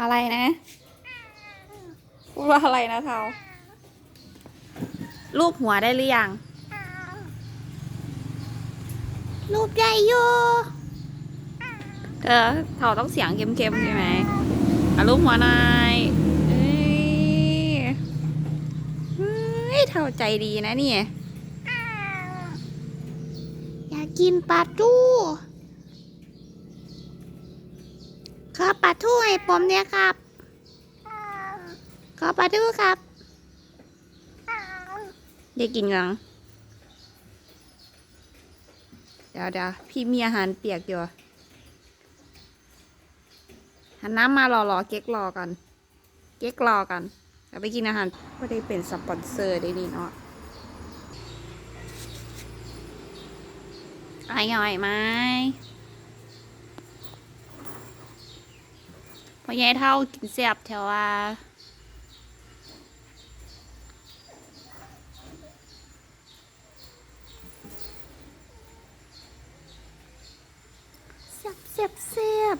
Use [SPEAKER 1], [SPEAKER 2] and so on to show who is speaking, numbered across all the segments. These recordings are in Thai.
[SPEAKER 1] อะไรนะพูดว่าอะไรนะเทารูปหัวได้หรือยังรูปได้อยู่เธอเทาต้องเสียงเข้มๆใช่ไหมอะรูปหัวหน่อยเอ้ยเฮ้ยเทาใจดีนะเนี่ยอยากกินปลาทู ครับปลาทูให้ผมเนี่ยครับ ขอปลาทูครับ ได้กินยังเดี๋ยวเดี๋ยวพี่มีอาหารเปียกเดี๋ยวหันน้ำมารอรอเก๊กรอกัน เก๊กรอกันเดี๋ยวไปกินอาหารก็ได้เป็นสปอนเซอร์ได้นี่เนาะอร่อยไหม พอยายเท่ากินเสียบแถวว่าเสียบเสียบเสียบ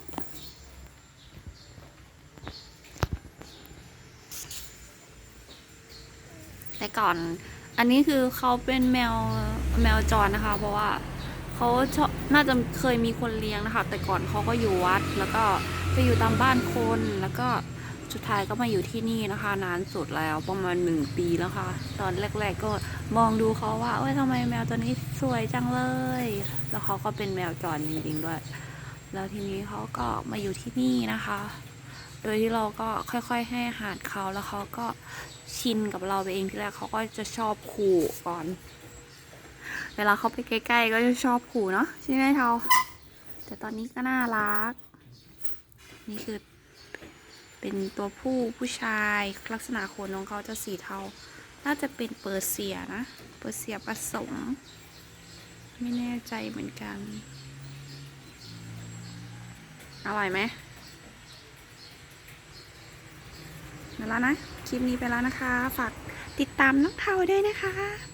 [SPEAKER 1] แต่ก่อน อันนี้คือเขาเป็นแมวแมวจรนะคะ เพราะว่าเขาชอบน่าจะเคยมีคนเลี้ยงนะคะ แต่ก่อนเขาก็อยู่วัดแล้วก็ ไปอยู่ตามบ้านคนแล้วก็สุดท้ายก็มาอยู่ที่นี่นะคะ นานสุดแล้วประมาณหนึ่งปีแล้วค่ะ ตอนแรก ๆ ก็มองดูเขาว่าเอ้ยทำไมแมวตัวนี้สวยจังเลย แล้วเขาก็เป็นแมวจรจริงๆด้วย แล้วทีนี้เขาก็มาอยู่ที่นี่นะคะ โดยที่เราก็ค่อยๆให้อาหารเขาแล้วเขาก็ชินกับเราไปเองที่แรกเขาก็จะชอบขู่ก่อน เวลาเขาไปใกล้ ๆ ก็จะชอบขู่เนาะใช่ไหมเทาแต่ตอนนี้ก็น่ารัก นี่คือ เป็นตัวผู้ผู้ชายลักษณะขนของเขาจะสีเทา น่าจะเป็นเปอร์เซียนะ เปอร์เซียผสม ไม่แน่ใจเหมือนกัน อร่อยไหมมาแล้วนะ คลิปนี้ไปแล้วนะคะ ฝากติดตามน้องเทาด้วยนะคะ